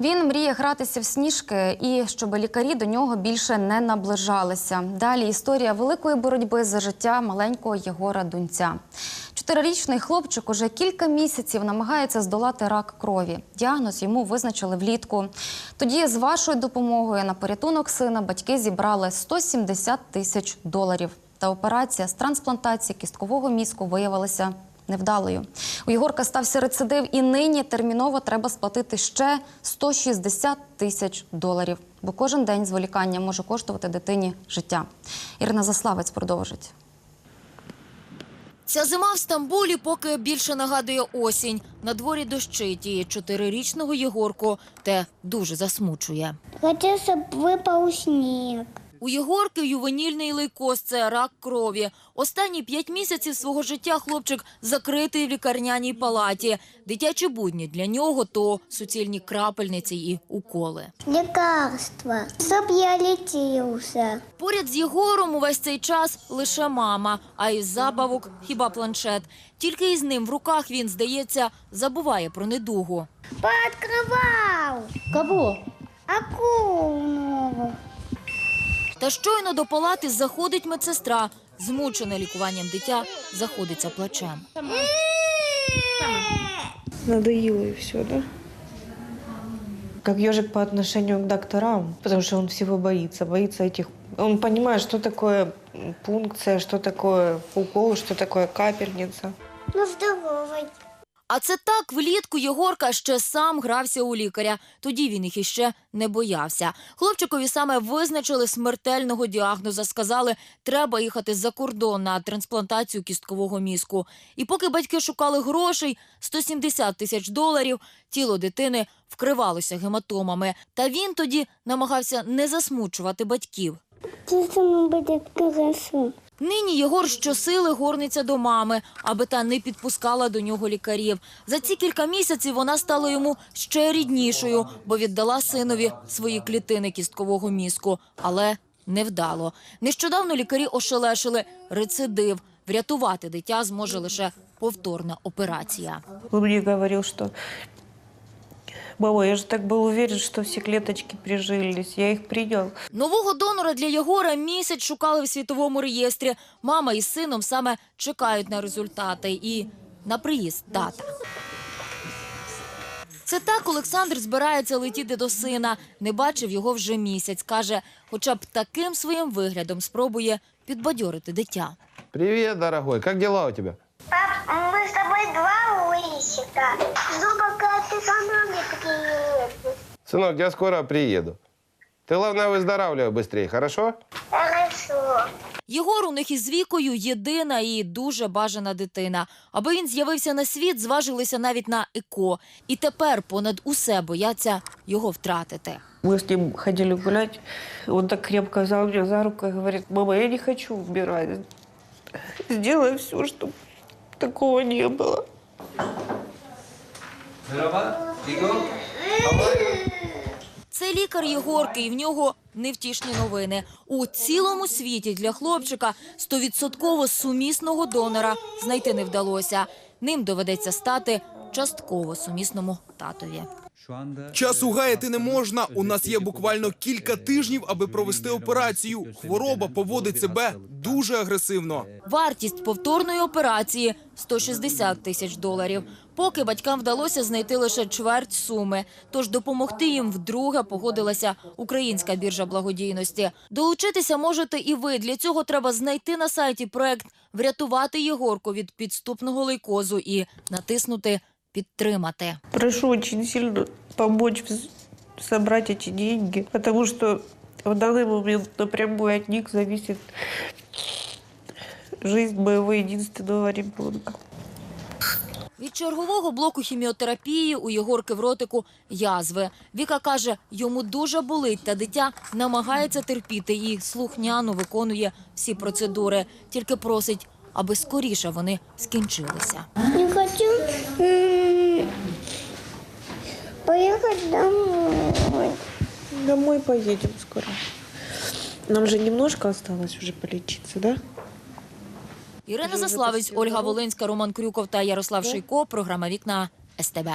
Він мріє гратися в сніжки і щоб лікарі до нього більше не наближалися. Далі історія великої боротьби за життя маленького Єгора Дунця. Чотирирічний хлопчик уже кілька місяців намагається здолати рак крові. Діагноз йому визначили влітку. Тоді з вашою допомогою на порятунок сина батьки зібрали 170 тисяч доларів. Та операція з трансплантації кісткового мізку виявилася невдалою. У Єгорка стався рецидив, і нині терміново треба сплатити ще 160 тисяч доларів. Бо кожен день зволікання може коштувати дитині життя. Ірина Заславець продовжить. Ця зима в Стамбулі поки більше нагадує осінь. На дворі дощить і чотирирічного Єгорку те дуже засмучує. Хочу, щоб випав сніг. У Єгорки ювенільний лейкоз – це рак крові. Останні п'ять місяців свого життя хлопчик закритий в лікарняній палаті. Дитячі будні для нього то суцільні крапельниці і уколи. Лекарства. Щоб я літівся. Поряд з Єгором увесь цей час лише мама, а із забавок хіба планшет. Тільки із ним в руках він, здається, забуває про недугу. Пооткривав. Кого? Акулу. Та щойно до палати заходить медсестра. Змучене лікуванням дитя заходиться плачем. Надоело и все, да? Как ежик по отношению к докторам, потому что он всего боится, боится этих... Он понимает, что такое пункция, что такое укол, что такое капельница. Ну, здоровий. А це так влітку Єгорка ще сам грався у лікаря. Тоді він їх іще не боявся. Хлопчикові саме визначили смертельного діагноза. Сказали, треба їхати за кордон на трансплантацію кісткового мізку. І поки батьки шукали грошей 170 тисяч доларів, тіло дитини вкривалося гематомами. Та він тоді намагався не засмучувати батьків. Це буде красу. Нині Єгор щосили горниться до мами, аби та не підпускала до нього лікарів. За ці кілька місяців вона стала йому ще ріднішою, бо віддала синові свої клітини кісткового мізку. Але невдало. Нещодавно лікарі ошелешили рецидив. Врятувати дитя зможе лише повторна операція. Он мне говорил, что... Мама, я же так был уверен, что все клеточки прижились. Я их принял. Нового донора для Єгора місяць шукали в світовому реєстрі. Мама із сином саме чекають на результати і на приїзд тата. Це так Олександр збирається летіти до сина. Не бачив його вже місяць. Каже, хоча б таким своїм виглядом спробує підбадьорити дитя. Привет, дорогой. Как дела у тебя? Пап, ми з тобою два лисика. Жду, поки ти за нами приїдеш. Сынок, я скоро приеду. Ты, главное, выздоравливай быстрее, хорошо? Хорошо. Єгор у них із вікою єдина і дуже бажана дитина. Аби він з'явився на світ, зважилися навіть на ЕКО. І тепер понад усе бояться його втратити. Мы с ним ходили гулять. Он так крепко взял меня за руку и говорит, мама, я не хочу умирать. Сделай все, чтобы такого не было. Це лікар Єгорки, і в нього невтішні новини. У цілому світі для хлопчика стовідсотково сумісного донора знайти не вдалося. Ним доведеться стати частково сумісному татові. Часу гаяти не можна. У нас є буквально кілька тижнів, аби провести операцію. Хвороба поводить себе дуже агресивно. Вартість повторної операції 160 тисяч доларів. Поки батькам вдалося знайти лише чверть суми. Тож допомогти їм вдруге погодилася Українська біржа благодійності. Долучитися можете і ви. Для цього треба знайти на сайті проект Врятувати Єгорку від підступного лейкозу і натиснути Підтримати. Прошу очень сильно помочь вз- собрать эти деньги, потому что в данный момент напрямую от них зависит жизнь моего единственного ребенка. Від чергового блоку хіміотерапії у Єгорки в ротику язви. Віка каже, йому дуже болить, та дитя намагається терпіти і слухняно виконує всі процедури. Тільки просить, аби скоріше вони скінчилися. Не хочу м, поїхати домой. Домой поедем скоро. Нам же немножко осталось уже полечиться, да? Ірина Заславець, Ольга Волинська, Роман Крюков та Ярослав Шийко. Програма Вікна СТБ.